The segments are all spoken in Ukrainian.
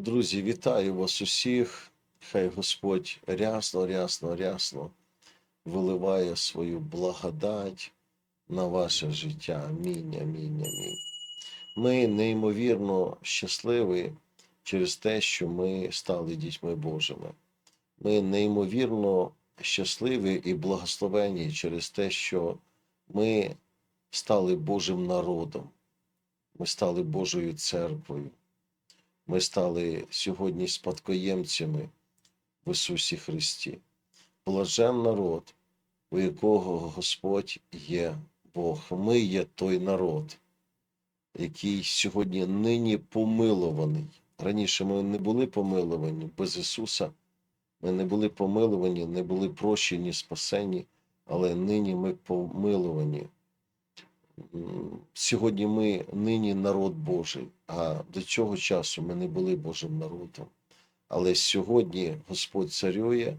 Друзі, вітаю вас усіх. Хай Господь рясно, рясно, рясно виливає свою благодать на ваше життя. Амінь, амінь, амінь. Ми неймовірно щасливі через те, що ми стали дітьми Божими. Ми неймовірно щасливі і благословені через те, що ми стали Божим народом. Ми стали Божою церквою. Ми стали сьогодні спадкоємцями в Ісусі Христі. Блажен народ, у якого Господь є Бог. Ми є той народ, який сьогодні нині помилований. Раніше ми не були помиловані без Ісуса. Ми не були помиловані, не були прощені, спасені, але нині ми помиловані. Сьогодні ми нині народ Божий, а до цього часу ми не були Божим народом. Але сьогодні Господь царює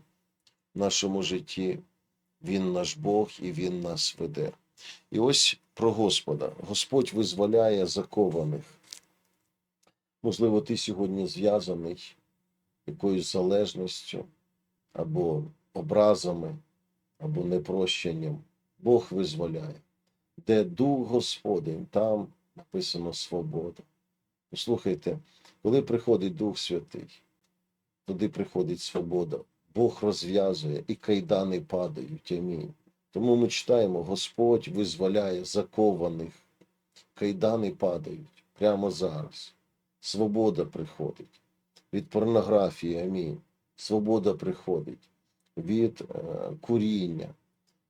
в нашому житті, Він наш Бог і Він нас веде. І ось про Господа. Господь визволяє закованих. Можливо, ти сьогодні зв'язаний якоюсь залежністю або образами, або непрощенням. Бог визволяє де дух Господень, там написано свобода. Послухайте, коли приходить Дух Святий, туди приходить свобода. Бог розв'язує і кайдани падають. Амінь. Тому ми читаємо: Господь визволяє закованих, кайдани падають прямо зараз. Свобода приходить від порнографії. Амінь. Свобода приходить від е, куріння,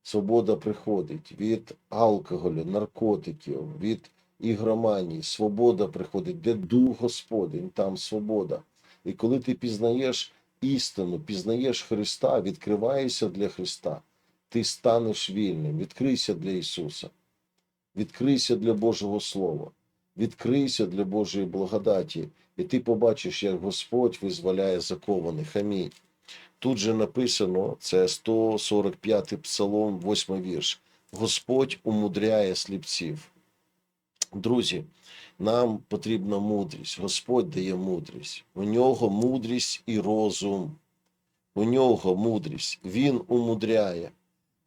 Свобода приходить від алкоголю, наркотиків, від ігроманії. Свобода приходить, де дух Господень, там свобода. І коли ти пізнаєш істину, пізнаєш Христа, відкриваєшся для Христа, ти станеш вільним. Відкрийся для Ісуса, відкрийся для Божого Слова, відкрийся для Божої благодаті, і ти побачиш, як Господь визволяє закованих. Амінь. Тут же написано, це 145-й псалом, 8 вірш. Господь умудряє сліпців. Друзі, нам потрібна мудрість. Господь дає мудрість. У нього мудрість і розум. У нього мудрість. Він умудряє.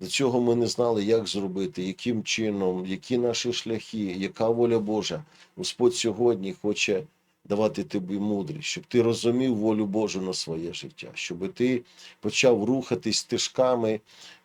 До цього ми не знали, як зробити, яким чином, які наші шляхи, яка воля Божа. Господь сьогодні хоче давати тобі мудрість, щоб ти розумів волю Божу на своє життя, щоб ти почав рухатись стежками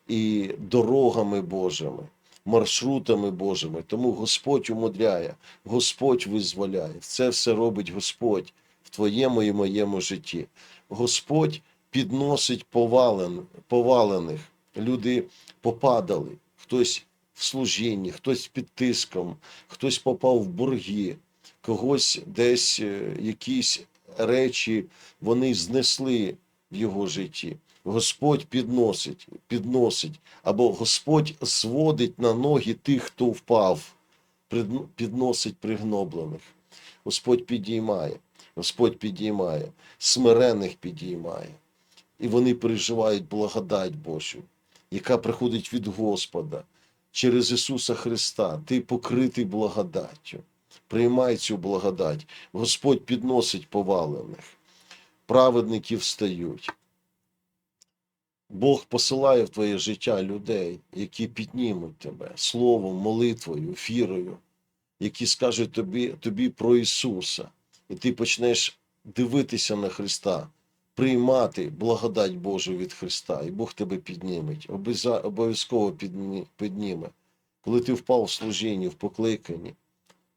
і дорогами Божими, маршрутами Божими. Тому Господь умудряє, Господь визволяє. Це все робить Господь в твоєму і моєму житті. Господь підносить повален, повалених. Люди попадали, хтось в служінні, хтось під тиском, хтось попав в борги когось десь е, якісь речі вони знесли в його житті. Господь підносить, підносить, або Господь зводить на ноги тих, хто впав, підносить пригноблених. Господь підіймає, Господь підіймає, смирених підіймає. І вони переживають благодать Божу, яка приходить від Господа через Ісуса Христа. Ти покритий благодаттю приймай цю благодать. Господь підносить повалених, праведники встають. Бог посилає в твоє життя людей, які піднімуть тебе словом, молитвою, вірою, які скажуть тобі, тобі про Ісуса, і ти почнеш дивитися на Христа, приймати благодать Божу від Христа, і Бог тебе підніметь, обов'язково підніме. Коли ти впав в служінні, в покликанні,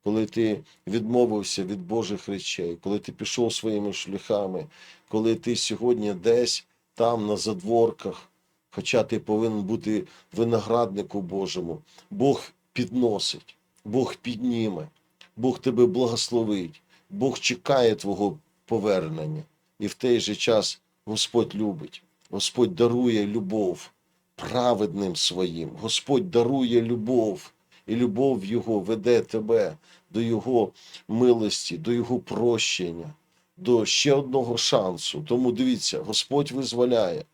коли ти відмовився від Божих речей, коли ти пішов своїми шляхами, коли ти сьогодні десь там на задворках, хоча ти повинен бути винограднику Божому, Бог підносить, Бог підніме, Бог тебе благословить, Бог чекає твого повернення. І в той же час Господь любить, Господь дарує любов праведним своїм, Господь дарує любов і любов Його веде тебе до Його милості, до Його прощення, до ще одного шансу. Тому дивіться, Господь визволяє,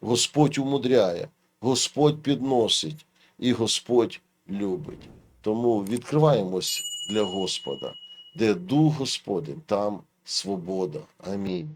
Господь умудряє, Господь підносить і Господь любить. Тому відкриваємось для Господа, де Дух Господень, там свобода. Амінь.